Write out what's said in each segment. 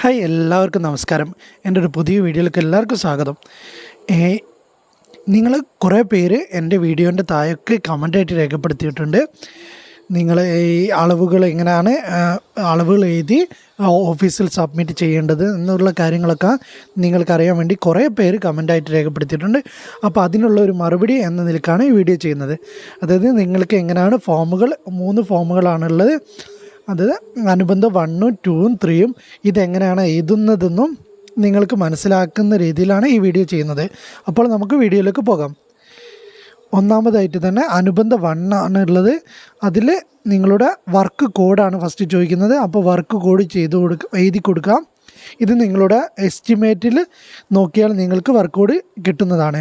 Hi എല്ലാവർക്കും നമസ്കാരം. എന്റെ ഒരു പുതിയ വീഡിയോയിലേക്ക് എല്ലാവർക്കും സ്വാഗതം. നിങ്ങൾ കുറേ പേര് എന്റെ വീഡിയോന്റെ താഴേക്ക് കമന്റായിട്ട് രേഖപ്പെടുത്തിയിട്ടുണ്ട്. നിങ്ങൾ ഈ അളവുകൾ എങ്ങനെയാണ് അളവുകൾ എഴുതി ഓഫീസിൽ സബ്മിറ്റ് ചെയ്യേണ്ടത് എന്നുള്ള കാര്യങ്ങളൊക്കെ നിങ്ങൾക്കറിയാൻ വേണ്ടി കുറേ പേര് കമന്റായിട്ട് രേഖപ്പെടുത്തിയിട്ടുണ്ട്. അപ്പോൾ അതിനുള്ള ഒരു മറുപടി എന്ന നിലക്കാണ് ഈ വീഡിയോ ചെയ്യുന്നത്. അതായത് നിങ്ങൾക്ക് എങ്ങനെയാണ് ഫോമുകൾ മൂന്ന് ഫോമുകളാണുള്ളത് അത് അനുബന്ധ വണ്ണും ടൂവും ത്രീയും ഇതെങ്ങനെയാണ് എഴുതുന്നതെന്നും നിങ്ങൾക്ക് മനസ്സിലാക്കുന്ന രീതിയിലാണ് ഈ വീഡിയോ ചെയ്യുന്നത്. അപ്പോൾ നമുക്ക് വീഡിയോയിലേക്ക് പോകാം. ഒന്നാമതായിട്ട് തന്നെ അനുബന്ധ വണ്ണാണ് ഉള്ളത് അതിൽ നിങ്ങളുടെ വർക്ക് കോഡാണ് ഫസ്റ്റ് ചോദിക്കുന്നത്. അപ്പോൾ വർക്ക് കോഡ് ചെയ്ത് കൊടുക്കുക എഴുതി കൊടുക്കാം. ഇത് നിങ്ങളുടെ എസ്റ്റിമേറ്റിൽ നോക്കിയാൽ നിങ്ങൾക്ക് വർക്ക് കോഡ് കിട്ടുന്നതാണ്.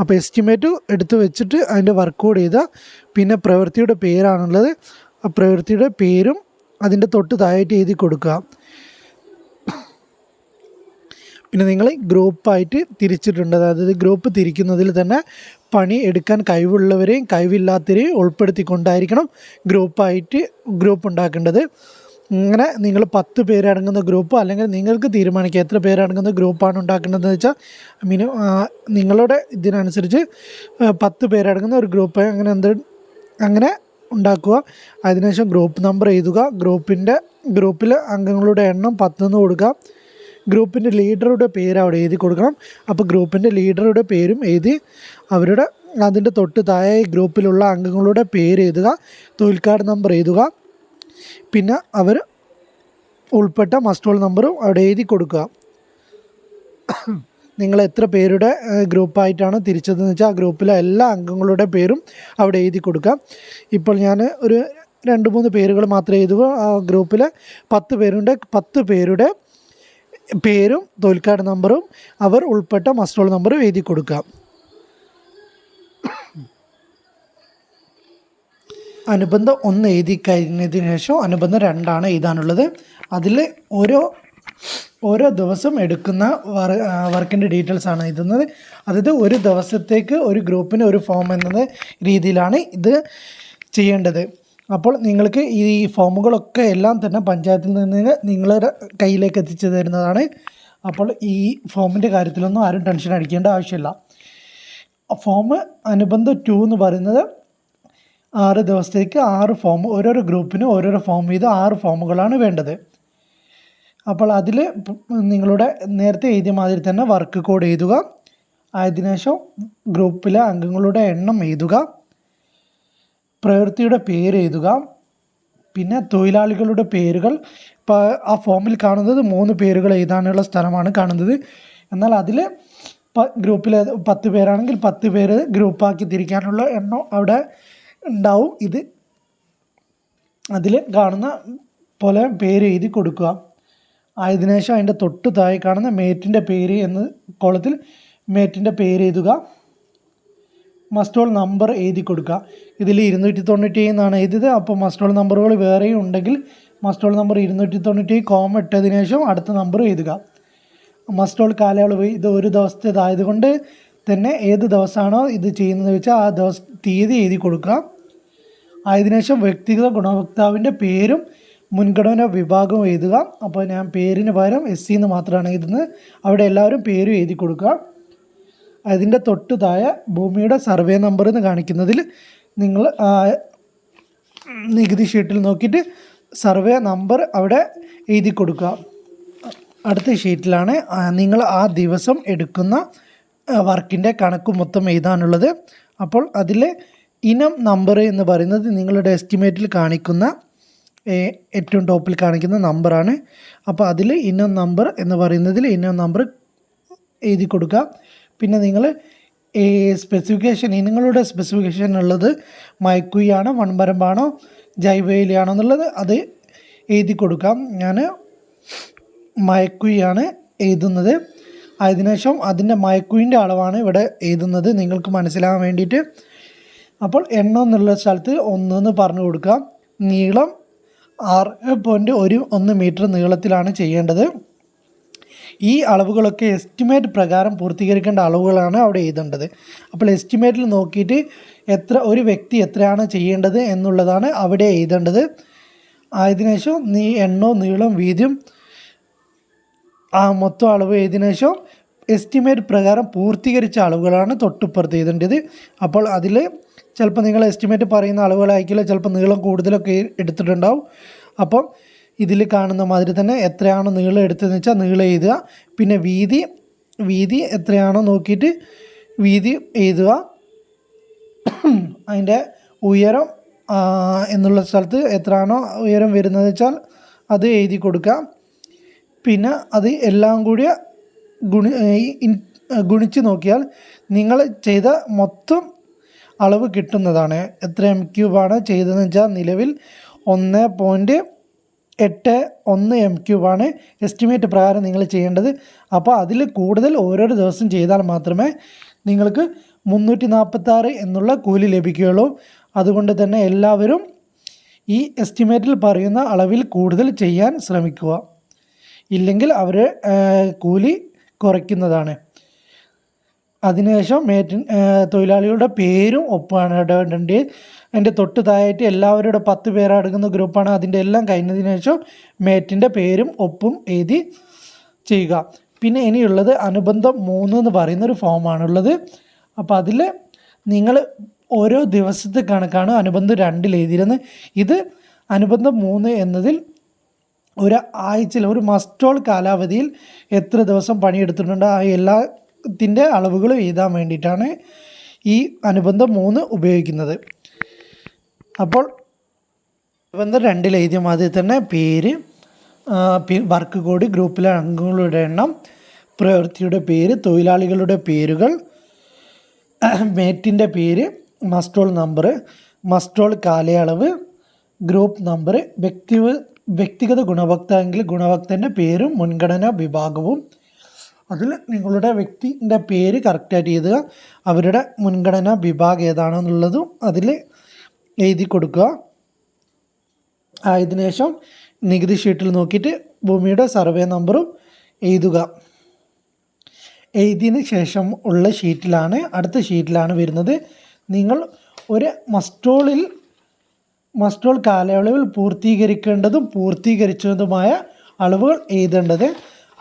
അപ്പോൾ എസ്റ്റിമേറ്റ് എടുത്ത് വെച്ചിട്ട് അതിന്റെ വർക്ക് കോഡ് ചെയ്താൽ പിന്നെ പ്രവൃത്തിയുടെ പേരാണുള്ളത്. ആ പ്രവൃത്തിയുടെ പേരും അതിന്റെ തൊട്ട് താഴായിട്ട് എഴുതി കൊടുക്കുക. പിന്നെ നിങ്ങൾ ഗ്രൂപ്പായിട്ട് തിരിച്ചിട്ടുണ്ട്. അതായത് ഗ്രൂപ്പ് തിരിക്കുന്നതിൽ തന്നെ പണി എടുക്കാൻ കഴിവുള്ളവരെയും കഴിവില്ലാത്തവരെയും ഉൾപ്പെടുത്തിക്കൊണ്ടായിരിക്കണം ഗ്രൂപ്പായിട്ട് ഗ്രൂപ്പ് ഉണ്ടാക്കേണ്ടത്. ഇങ്ങനെ നിങ്ങൾ പത്ത് പേരടങ്ങുന്ന ഗ്രൂപ്പ് അല്ലെങ്കിൽ നിങ്ങൾക്ക് തീരുമാനിക്കുക എത്ര പേരടങ്ങുന്ന ഗ്രൂപ്പാണ് ഉണ്ടാക്കേണ്ടതെന്ന് വെച്ചാൽ മിനിമം നിങ്ങളുടെ ഇതിനനുസരിച്ച് പത്ത് പേരടങ്ങുന്ന ഒരു ഗ്രൂപ്പ്. അങ്ങനെ എന്ത് അങ്ങനെ ഉണ്ടാക്കുക. അതിനുശേഷം ഗ്രൂപ്പ് നമ്പർ എഴുതുക. ഗ്രൂപ്പിന്റെ ഗ്രൂപ്പിലെ അംഗങ്ങളുടെ എണ്ണം പത്തെന്ന് കൊടുക്കുക. ഗ്രൂപ്പിന്റെ ലീഡറുടെ പേര് അവിടെ എഴുതി കൊടുക്കണം. അപ്പോൾ ഗ്രൂപ്പിന്റെ ലീഡറുടെ പേരും എഴുതി അവരുടെ അതിന്റെ തൊട്ട് താഴെ ഗ്രൂപ്പിലുള്ള അംഗങ്ങളുടെ പേര് എഴുതുക. തൊഴിൽക്കാട് നമ്പർ എഴുതുക. പിന്നെ അവർ ഉൾപ്പെട്ട മസ്റ്റോൾ നമ്പറും അവിടെ എഴുതി കൊടുക്കുക. നിങ്ങൾ എത്ര പേരുടെ ഗ്രൂപ്പായിട്ടാണ് തിരിച്ചതെന്ന് വെച്ചാൽ ആ ഗ്രൂപ്പിലെ എല്ലാ അംഗങ്ങളുടെ പേരും അവിടെ എഴുതി കൊടുക്കാം. ഇപ്പോൾ ഞാൻ ഒരു രണ്ട് മൂന്ന് പേരുകൾ മാത്രം എഴുതുക. ആ ഗ്രൂപ്പിൽ പത്ത് പേരുണ്ട്. പത്ത് പേരുടെ പേരും തോൽക്കാട് നമ്പറും അവർ ഉൾപ്പെട്ട മസ്റ്റോൾ നമ്പറും എഴുതി കൊടുക്കാം. അനുബന്ധം ഒന്ന് എഴുതി കഴിഞ്ഞതിന് ശേഷം അനുബന്ധം രണ്ടാണ് എഴുതാനുള്ളത്. അതിൽ ഓരോ ഓരോ ദിവസം എടുക്കുന്ന വർക്ക് വർക്കിന്റെ ഡീറ്റെയിൽസ് ആണ് ഇതെന്നത്. അതായത് ഒരു ദിവസത്തേക്ക് ഒരു ഗ്രൂപ്പിന് ഒരു ഫോം എന്ന രീതിയിലാണ് ഇത് ചെയ്യേണ്ടത്. അപ്പോൾ നിങ്ങൾക്ക് ഈ ഫോമുകളൊക്കെ എല്ലാം തന്നെ പഞ്ചായത്തിൽ നിന്ന് നിങ്ങളുടെ കയ്യിലേക്ക് എത്തിച്ചു തരുന്നതാണ്. അപ്പോൾ ഈ ഫോമിന്റെ കാര്യത്തിലൊന്നും ആരും ടെൻഷൻ അടിക്കേണ്ട ആവശ്യമില്ല. ഫോം അനുബന്ധ ടു എന്ന് പറയുന്നത് ആറ് ദിവസത്തേക്ക് ആറ് ഫോം ഓരോരോ ഗ്രൂപ്പിന് ഓരോരോ ഫോം ചെയ്ത് ആറ് ഫോമുകളാണ് വേണ്ടത്. അപ്പോൾ അതിൽ നിങ്ങളുടെ നേരത്തെ എഴുതിയ മാതിരി തന്നെ വർക്ക് കോഡ് എഴുതുക. അതിനുശേഷം ഗ്രൂപ്പിലെ അംഗങ്ങളുടെ എണ്ണം എഴുതുക. പ്രവൃത്തിയുടെ പേര് എഴുതുക. പിന്നെ തൊഴിലാളികളുടെ പേരുകൾ. ഇപ്പോൾ ആ ഫോമിൽ കാണുന്നത് മൂന്ന് പേരുകൾ എഴുതാനുള്ള സ്ഥലമാണ് കാണുന്നത്. എന്നാൽ അതിൽ ഗ്രൂപ്പിൽ പത്ത് പേരാണെങ്കിൽ പത്ത് പേര് ഗ്രൂപ്പാക്കി തിരിക്കാനുള്ള എണ്ണം അവിടെ ഉണ്ടാവും. ഇത് അതിൽ കാണുന്ന പോലെ പേര് എഴുതി കൊടുക്കുക. ആയതിനു അതിന്റെ തൊട്ട് താഴെ കാണുന്ന മേറ്റിന്റെ പേര് എന്ന് കോളത്തിൽ മേറ്റിന്റെ പേര് എഴുതുക. മസ്റ്റോൾ നമ്പർ എഴുതി കൊടുക്കുക. ഇതിൽ ഇരുന്നൂറ്റി തൊണ്ണൂറ്റി എന്നാണ് എഴുതിയത്. അപ്പോൾ മസ്റ്റോൾ നമ്പറുകൾ വേറെയും ഉണ്ടെങ്കിൽ മസ്റ്റോൾ നമ്പർ ഇരുന്നൂറ്റി തൊണ്ണൂറ്റി കോമ ഇട്ടതിന് ശേഷം അടുത്ത നമ്പർ എഴുതുക. മസ്റ്റോൾ കാലയളവ് ഇത് ഒരു ദിവസത്തേതായതുകൊണ്ട് തന്നെ ഏത് ദിവസമാണോ ഇത് ചെയ്യുന്നത് വെച്ചാൽ ആ ദിവസ തീയതി എഴുതി കൊടുക്കുക. അതിനുശേഷം വ്യക്തിഗത ഗുണഭോക്താവിന്റെ പേരും മുൻഗണന വിഭാഗം എഴുതുക. അപ്പോൾ ഞാൻ പേരിന് പകരം എസ് സി എന്ന് മാത്രമാണ് എഴുതുന്നത്. അവിടെ എല്ലാവരും പേരും എഴുതി കൊടുക്കുക. അതിന്റെ തൊട്ട് താഴെ ഭൂമിയുടെ സർവേ നമ്പർ എന്ന് കാണിക്കുന്നതിൽ നിങ്ങൾ നികുതി ഷീറ്റിൽ നോക്കിയിട്ട് സർവേ നമ്പർ അവിടെ എഴുതി കൊടുക്കുക. അടുത്ത ഷീറ്റിലാണ് നിങ്ങൾ ആ ദിവസം എടുക്കുന്ന വർക്കിന്റെ കണക്ക് മൊത്തം എഴുതാനുള്ളത്. അപ്പോൾ അതിൽ ഇനം നമ്പർ എന്ന് പറയുന്നത് നിങ്ങളുടെ എസ്റ്റിമേറ്റിൽ കാണിക്കുന്ന ഏറ്റവും ടോപ്പിൽ കാണിക്കുന്ന നമ്പറാണ്. അപ്പോൾ അതിൽ ഇന്ന നമ്പർ എന്ന് പറയുന്നതിൽ ഇന്ന നമ്പർ എഴുതി കൊടുക്കുക പിന്നെ നിങ്ങൾ സ്പെസിഫിക്കേഷൻ ഇനങ്ങളുടെ സ്പെസിഫിക്കേഷൻ ഉള്ളത് മയക്കുയാണോ മൺപരമ്പാണോ ജൈവയിലാണോ എന്നുള്ളത് അത് എഴുതി കൊടുക്കാം. ഞാൻ മയക്കുയാണ് എഴുതുന്നത്. അതിനുശേഷം അതിന്റെ മയക്കുയിന്റെ അളവാണ് ഇവിടെ എഴുതുന്നത്. നിങ്ങൾക്ക് മനസ്സിലാകാൻ വേണ്ടിയിട്ട്. അപ്പോൾ എണ്ണം എന്നുള്ള സ്ഥലത്ത് ഒന്നെന്ന് പറഞ്ഞു കൊടുക്കുക നീളം ആറ് പോയിന്റ് ഒരു ഒന്ന് മീറ്റർ നീളത്തിലാണ് ചെയ്യേണ്ടത്. ഈ അളവുകളൊക്കെ എസ്റ്റിമേറ്റ് പ്രകാരം പൂർത്തീകരിക്കേണ്ട അളവുകളാണ് അവിടെ എഴുതേണ്ടത്. അപ്പോൾ എസ്റ്റിമേറ്റിൽ നോക്കിയിട്ട് എത്ര ഒരു വ്യക്തി എത്രയാണ് ചെയ്യേണ്ടത് എന്നുള്ളതാണ് അവിടെ എഴുതേണ്ടത്. അതിനുശേഷം നീ എണ്ണോ നീളം വീതിയും ആ മൊത്തം അളവ് ശേഷം എസ്റ്റിമേറ്റ് പ്രകാരം പൂർത്തീകരിച്ച അളവുകളാണ് തൊട്ടിപ്പുറത്ത് എഴുതേണ്ടത്. അപ്പോൾ അതിൽ ചിലപ്പോൾ നിങ്ങൾ എസ്റ്റിമേറ്റ് പറയുന്ന അളവുകളായിരിക്കില്ല ചിലപ്പോൾ നീളം കൂടുതലൊക്കെ എടുത്തിട്ടുണ്ടാവും. അപ്പോൾ ഇതിൽ കാണുന്ന മാതിരി തന്നെ എത്രയാണോ നീളം എടുത്തതെന്ന് വെച്ചാൽ നീളം എഴുതുക. പിന്നെ വീതി വീതി എത്രയാണോ നോക്കിയിട്ട് വീതി എഴുതുക. അതിന്റെ ഉയരം എന്നുള്ള സ്ഥലത്ത് എത്രയാണോ ഉയരം വരുന്നത് വെച്ചാൽ അത് എഴുതി കൊടുക്കുക. പിന്നെ അത് എല്ലാം കൂടി ഗുണി ഗുണിച്ച് നോക്കിയാൽ നിങ്ങൾ ചെയ്ത മൊത്തം അളവ് കിട്ടുന്നതാണ്. എത്ര എം ക്യൂബാണ് ചെയ്തതെന്ന് വെച്ചാൽ നിലവിൽ ഒന്ന് പോയിന്റ് എട്ട് ഒന്ന് എം ക്യൂബാണ് എസ്റ്റിമേറ്റ് പ്രകാരം നിങ്ങൾ ചെയ്യേണ്ടത്. അപ്പോൾ അതിൽ കൂടുതൽ ഓരോരോ ദിവസം ചെയ്താൽ മാത്രമേ നിങ്ങൾക്ക് മുന്നൂറ്റി നാൽപ്പത്താറ് എന്നുള്ള കൂലി ലഭിക്കുകയുള്ളൂ. അതുകൊണ്ട് തന്നെ എല്ലാവരും ഈ എസ്റ്റിമേറ്റിൽ പറയുന്ന അളവിൽ കൂടുതൽ ചെയ്യാൻ ശ്രമിക്കുക. ഇല്ലെങ്കിൽ അവർ കൂലി കുറയ്ക്കുന്നതാണ്. അതിനുശേഷം മേറ്റിൻ തൊഴിലാളികളുടെ പേരും ഒപ്പാണ് ഇടേണ്ടത് അതിന്റെ തൊട്ട് താഴായിട്ട് എല്ലാവരുടെ പത്ത് പേരടങ്ങുന്ന ഗ്രൂപ്പാണ്. അതിന്റെ എല്ലാം കഴിഞ്ഞതിന് ശേഷം മേറ്റിന്റെ പേരും ഒപ്പും എഴുതി ചെയ്യുക. പിന്നെ ഇനിയുള്ളത് അനുബന്ധം മൂന്ന് എന്ന് പറയുന്നൊരു ഫോമാണുള്ളത്. അപ്പോൾ അതിൽ നിങ്ങൾ ഓരോ ദിവസത്തെ കണക്കാണ് അനുബന്ധം രണ്ടിൽ എഴുതിയിരുന്നത്. ഇത് അനുബന്ധം മൂന്ന് എന്നതിൽ ഒരു ആഴ്ചയിൽ ഒരു മസ്റ്റോൾ കാലാവധിയിൽ എത്ര ദിവസം പണിയെടുത്തിട്ടുണ്ട് ആ എല്ലാത്തിന്റെ അളവുകൾ എഴുതാൻ വേണ്ടിയിട്ടാണ് ഈ അനുബന്ധം മൂന്ന് ഉപയോഗിക്കുന്നത്. അപ്പോൾ അനുബന്ധം രണ്ടിൽ എഴുതിയ മാതിരി തന്നെ പേര് വർക്ക് കോഡ് ഗ്രൂപ്പിലെ അംഗങ്ങളുടെ എണ്ണം പ്രവൃത്തിയുടെ പേര് തൊഴിലാളികളുടെ പേരുകൾ മേറ്റിന്റെ പേര് മസ്റ്റോൾ നമ്പർ മസ്റ്റോൾ കാലയളവ് ഗ്രൂപ്പ് നമ്പർ വ്യക്തി വ്യക്തിഗത ഗുണഭോക്താവെങ്കിൽ ഗുണഭോക്താവിന്റെ പേരും മുൻഗണനാ വിഭാഗവും. അതിൽ നിങ്ങളുടെ വ്യക്തിന്റെ പേര് കറക്റ്റായിട്ട് എഴുതുക. അവരുടെ മുൻഗണനാ വിഭാഗം ഏതാണെന്നുള്ളതും അതിൽ എഴുതി കൊടുക്കുക. ആയതിനു ശേഷം നികുതി ഷീറ്റിൽ നോക്കിയിട്ട് ഭൂമിയുടെ സർവേ നമ്പറും എഴുതുക. എഴുതിയതിന് ശേഷം ഉള്ള ഷീറ്റിലാണ് അടുത്ത ഷീറ്റിലാണ് വരുന്നത്. നിങ്ങൾ ഒരു മസ്റ്റോളിൽ മസ്റ്റോൾ കാലയളവിൽ പൂർത്തീകരിക്കേണ്ടതും പൂർത്തീകരിച്ചതുമായ അളവുകൾ എഴുതേണ്ടത്.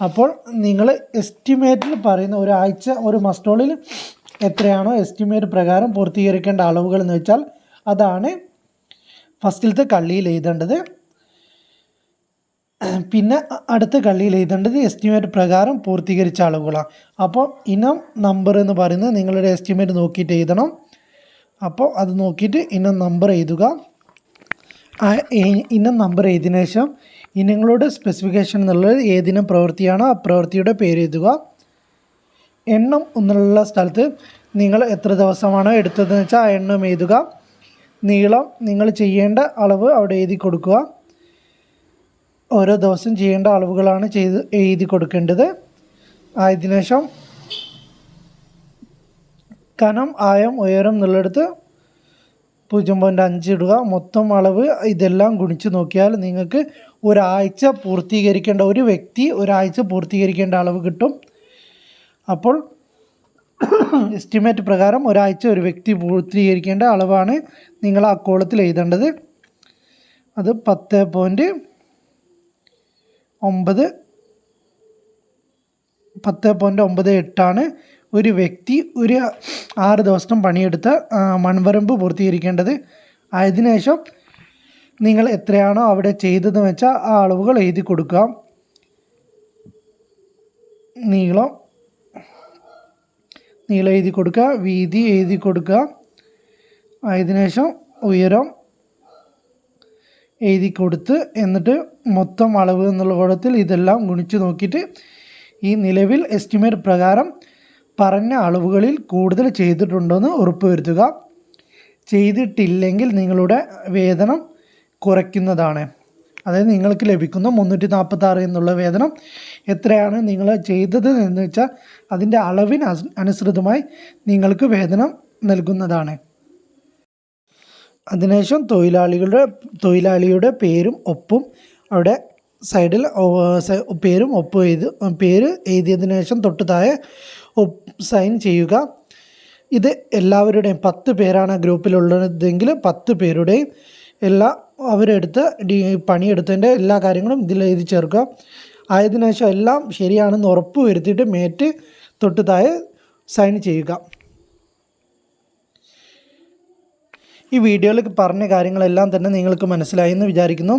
അപ്പോൾ നിങ്ങൾ എസ്റ്റിമേറ്റിൽ പറയുന്ന ഒരാഴ്ച ഒരു മസ്റ്റോളിൽ എത്രയാണോ എസ്റ്റിമേറ്റ് പ്രകാരം പൂർത്തീകരിക്കേണ്ട അളവുകൾ എന്ന് വെച്ചാൽ അതാണ് ഫസ്റ്റിലത്തെ കള്ളിയിൽ എഴുതേണ്ടത്. പിന്നെ അടുത്ത കള്ളിയിൽ എഴുതേണ്ടത് എസ്റ്റിമേറ്റ് പ്രകാരം പൂർത്തീകരിച്ച അളവുകളാണ്. അപ്പോൾ ഇനം നമ്പർ എന്ന് പറയുന്നത് നിങ്ങളുടെ എസ്റ്റിമേറ്റ് നോക്കിയിട്ട് എഴുതണം. അപ്പോൾ അത് നോക്കിയിട്ട് ഇനം നമ്പർ എഴുതുക. ഇനം നമ്പർ എഴുതിയതിനു ശേഷം ഇനങ്ങളുടെ സ്പെസിഫിക്കേഷൻ എന്നുള്ളത് ഏതിനം പ്രവൃത്തിയാണ് ആ പ്രവൃത്തിയുടെ പേര് എഴുതുക. എണ്ണം എന്നുള്ള സ്ഥലത്ത് നിങ്ങൾ എത്ര ദിവസമാണോ എടുത്തതെന്ന് വെച്ചാൽ ആ എണ്ണം എഴുതുക. നീളം നിങ്ങൾ ചെയ്യേണ്ട അളവ് അവിടെ എഴുതി കൊടുക്കുക. ഓരോ ദിവസം ചെയ്യേണ്ട അളവുകളാണ് ചെയ്ത് എഴുതി കൊടുക്കേണ്ടത്. ആയതിനു ശേഷം കനം ആയം ഉയരം എന്നുള്ളിടത്ത് പൂജ്യം പോയിന്റ് അഞ്ച് ഇടുക. മൊത്തം അളവ് ഇതെല്ലാം ഗുണിച്ച് നോക്കിയാൽ നിങ്ങൾക്ക് ഒരാഴ്ച പൂർത്തീകരിക്കേണ്ട ഒരു വ്യക്തി ഒരാഴ്ച പൂർത്തീകരിക്കേണ്ട അളവ് കിട്ടും. അപ്പോൾ എസ്റ്റിമേറ്റ് പ്രകാരം ഒരാഴ്ച ഒരു വ്യക്തി പൂർത്തീകരിക്കേണ്ട അളവാണ് നിങ്ങൾ ആ കോളത്തിൽ എഴുതേണ്ടത്. അത് പത്ത് പോയിന്റ് ഒമ്പത് പത്ത് പോയിന്റ് ഒമ്പത് എട്ടാണ്. ഒരു വ്യക്തി ഒരു ആറ് ദിവസം പണിയെടുത്ത് മൺവരമ്പ് പൂർത്തീകരിക്കേണ്ടത്. അതിനുശേഷം നിങ്ങൾ എത്രയാണോ അവിടെ ചെയ്തതെന്ന് വെച്ചാൽ ആ അളവുകൾ എഴുതി കൊടുക്കുക. നീളം നീളം എഴുതി കൊടുക്കുക വീതി എഴുതി കൊടുക്കുക. അതിനുശേഷം ഉയരം എഴുതി കൊടുത്ത് എന്നിട്ട് മൊത്തം അളവ് എന്നുള്ള കോളത്തിൽ ഇതെല്ലാം ഗുണിച്ച് നോക്കിയിട്ട് ഈ നിലവിൽ എസ്റ്റിമേറ്റ് പ്രകാരം പറഞ്ഞ അളവുകളിൽ കൂടുതൽ ചെയ്തിട്ടുണ്ടോയെന്ന് ഉറപ്പുവരുത്തുക. ചെയ്തിട്ടില്ലെങ്കിൽ നിങ്ങളുടെ വേതനം കുറയ്ക്കുന്നതാണ്. അതായത് നിങ്ങൾക്ക് ലഭിക്കുന്ന മുന്നൂറ്റി നാൽപ്പത്താറ് എന്നുള്ള വേതനം എത്രയാണ് നിങ്ങൾ ചെയ്തത് എന്ന് വെച്ചാൽ അതിന്റെ അളവിന് അനുസൃതമായി നിങ്ങൾക്ക് വേതനം നൽകുന്നതാണ്. അതിനുശേഷം തൊഴിലാളികളുടെ തൊഴിലാളിയുടെ പേരും ഒപ്പും അവിടെ സൈഡിൽ പേരും ഒപ്പ് എഴുതി പേര് എഴുതിയതിനു ശേഷം തൊട്ട് താഴെ സൈൻ ചെയ്യുക. ഇത് എല്ലാവരുടെയും പത്ത് പേരാണ് ആ ഗ്രൂപ്പിലുള്ളതെങ്കിൽ പത്ത് പേരുടെയും എല്ലാ അവരെടുത്ത് ഡി പണിയെടുത്തതിന്റെ എല്ലാ കാര്യങ്ങളും ഇതിൽ എഴുതി ചേർക്കുക. ആയതിനു ശേഷം എല്ലാം ശരിയാണെന്ന് ഉറപ്പ് വരുത്തിയിട്ട് മേറ്റ് തൊട്ട് താഴെ സൈൻ ചെയ്യുക. ഈ വീഡിയോയിൽ പറഞ്ഞ കാര്യങ്ങളെല്ലാം തന്നെ നിങ്ങൾക്ക് മനസ്സിലായി എന്ന് വിചാരിക്കുന്നു.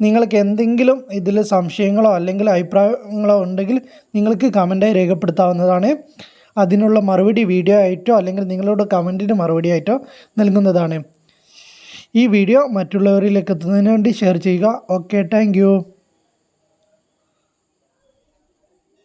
നിങ്ങൾക്ക് എന്തെങ്കിലും ഇതിൽ സംശയങ്ങളോ അല്ലെങ്കിൽ അഭിപ്രായങ്ങളോ ഉണ്ടെങ്കിൽ നിങ്ങൾക്ക് കമന്റായി രേഖപ്പെടുത്താവുന്നതാണ്. അതിനുള്ള മറുപടി വീഡിയോ ആയിട്ടോ അല്ലെങ്കിൽ നിങ്ങളുടെ കമന്റിന് മറുപടി ആയിട്ടോ നൽകുന്നതാണ്. ഈ വീഡിയോ മറ്റുള്ളവരിലേക്ക് എത്തുന്നതിന് വേണ്ടി ഷെയർ ചെയ്യുക. Okay thank